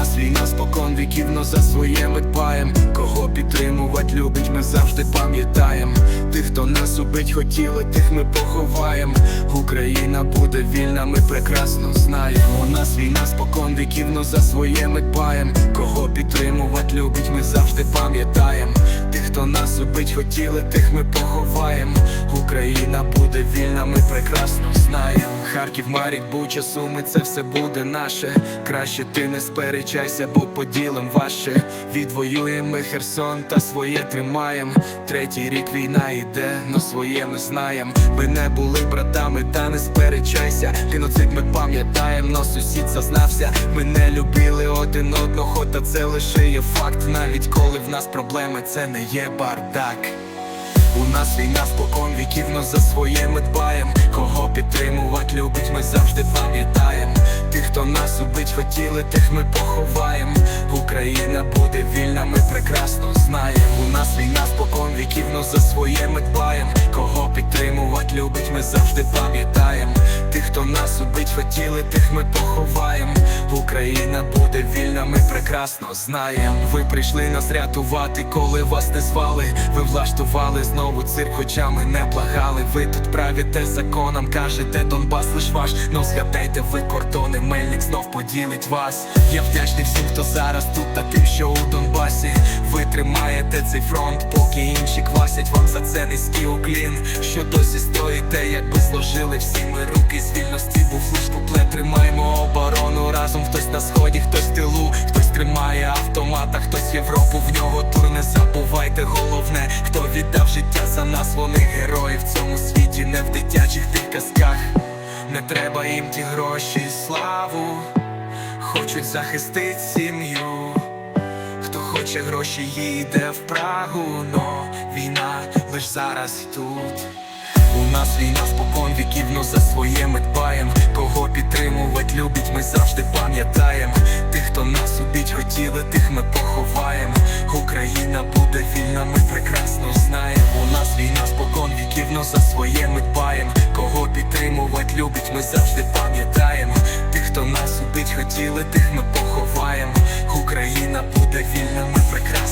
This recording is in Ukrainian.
Нас війна спокон віківно за своє ми дбаєм. Кого підтримувати любить, ми завжди пам'ятаєм. Тих, хто нас убить хотіли, тих ми поховаєм. Україна буде вільна, ми прекрасно знаємо. У нас війна спокон віків, но за своє ми дбаєм. Кого підтримувати любить, ми завжди пам'ятаємо хто нас убить хотіли, тих ми поховаємо. Україна буде вільна, ми прекрасно знаємо Харків, Марік, Буча, Суми, це все буде наше. Краще ти не сперечайся, бо поділим ваше Відвоюємо Херсон та своє тримаєм. Третій рік війна йде, но своє ми знаєм. Ми не були братами, та не сперечайся. Геноцид ми пам'ятаєм, но сусід зазнався. Ми не любили один одного, та це лише є факт. Навіть коли в нас проблеми, це не є бардак у нас війна спокон віків, но за своє ми дбаєм Кого підтримувати любить, ми завжди пам'ятаєм Тих, хто нас убить хотіли, тих ми поховаєм Україна буде вільна, ми прекрасно знаєм У нас війна спокон віків, но за своє ми дбаєм Кого підтримувати любить, ми завжди пам'ятаєм Тих, хто нас убить хотіли, тих ми поховаєм. Україна буде вільна, ми прекрасно знаєм. Ви прийшли нас рятувати, коли вас не звали. Ви влаштували знову цирк, хоча ми не благали. Ви тут правите законом, кажете Донбас лиш ваш. Ну згадайте ви кордони, мельник знов поділить вас. Я вдячний всім, хто зараз тут та тим, що у Донбасі. Ви тримаєте цей фронт, поки інші квасять вам за це низький уклін. Що досі стоїте, якби зложили всі ми руки з вільності був куплет, тримаємо оборону разом. Хтось на сході, хтось в тилу, хтось тримає автомат, а хтось Європу. В нього тур не забувайте. Головне, хто віддав життя за нас, вони герої. В цьому світі, не в дитячих тих казках. Не треба їм ті гроші, славу, хочуть захистити сім'ю. Хто хоче гроші, їде в Прагу, но війна лиш зараз тут. У нас війна спокон віків, но за своє ми дбаєм ми завжди пам'ятаємо Тих, хто нас убить хотіли, тих ми поховаємо. Україна буде вільна, ми прекрасно знаємо. У нас війна спокон віків, за своє ми дбаєм Кого підтримувати любить, ми завжди пам'ятаємо. Тих, хто нас убить хотіли, тих ми поховаємо. Україна буде вільна, ми прекрасно